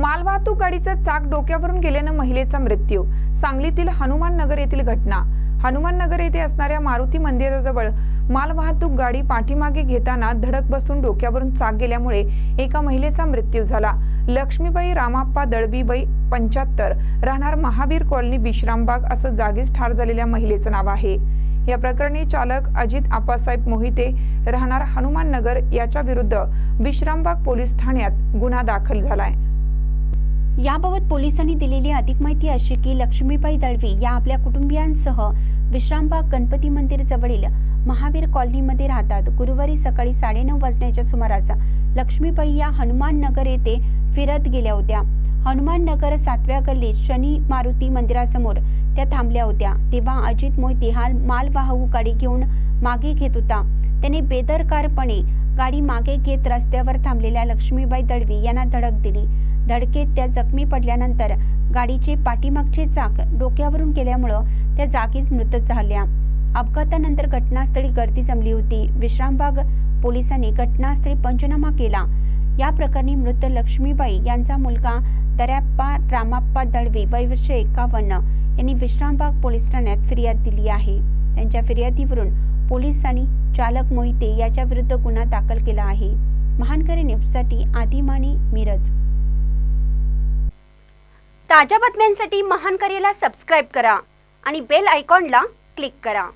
मालवाहतूक गाडीचं चाक डोक्यावरून गेल्यानं महिलेचा मृत्यू. सांगलीतील हनुमान नगर येथील घटना. हनुमान नगर येथे असणाऱ्या मारुती मंदिराजवळ मालवाहतूक गाडी पाठीमागे घेताना धडक बसून डोक्यावरून चाक गेल्यामुळे एका महिलेचा मृत्यू झाला. लक्ष्मीबाई रामाप्पा दळबीबाई पंच्याहत्तर राहणार महावीर कॉलनी विश्रामबाग असं जागीच ठार झालेल्या महिलेचं नाव आहे. या प्रकरणी चालक अजित आप्पासाहेब मोहिते राहणार हनुमान नगर याच्या विरुद्ध विश्रामबाग पोलीस ठाण्यात गुन्हा दाखल झालाय. याबाबत पोलिसांनी दिलेली अधिक माहिती अशी की लक्ष्मीबाई दळवी या आपल्या कुटुंबियांसह विश्रामबाग गणपती मंदिर जवळील महावीर कॉलनीमध्ये राहतात. गुरुवारी सकाळी साडेनऊ वाजण्याच्या सुमारास लक्ष्मीबाई या हनुमान नगर येथे फिरत गेल्या होत्या. हनुमान नगर सातव्या गल्लीत शनी मारुती मंदिरासमोर त्या थांबल्या होत्या. तेव्हा अजित मोहिते हा मालवाहू गाडी घेऊन मागे घेत होता. त्याने बेदरकारपणे गाडी मागे घेत रस्त्यावर थांबलेल्या लक्ष्मीबाई दळवी यांना धडक दिली. धडकेत त्या जखमी पडल्यानंतर गाडीचे पाठीमागचे चाक डोक्यावरून गेल्यामुळं त्या जागीच मृत झाल्या. अपघातानंतर घटनास्थळी गर्दी जमली होती. विश्रामबाग पोलिसांनी घटनास्थळी पंचनामा केला. या प्रकरणी मृत लक्ष्मीबाई यांचा मुलगा दर्याप्पा रामाप्पा दळवी वय वर्ष एकावन्न यांनी विश्रामबाग पोलीस ठाण्यात फिर्याद दिली आहे. त्यांच्या फिर्यादीवरून पोलिसांनी चालक मोहिते याच्या विरुद्ध गुन्हा दाखल केला आहे. महानकरी न्यूजसाठी आदिमानी मिरज. ताज्या बातम्यांसाठी महानकरीला सबस्क्राईब करा आणि बेल आयकॉनला क्लिक करा.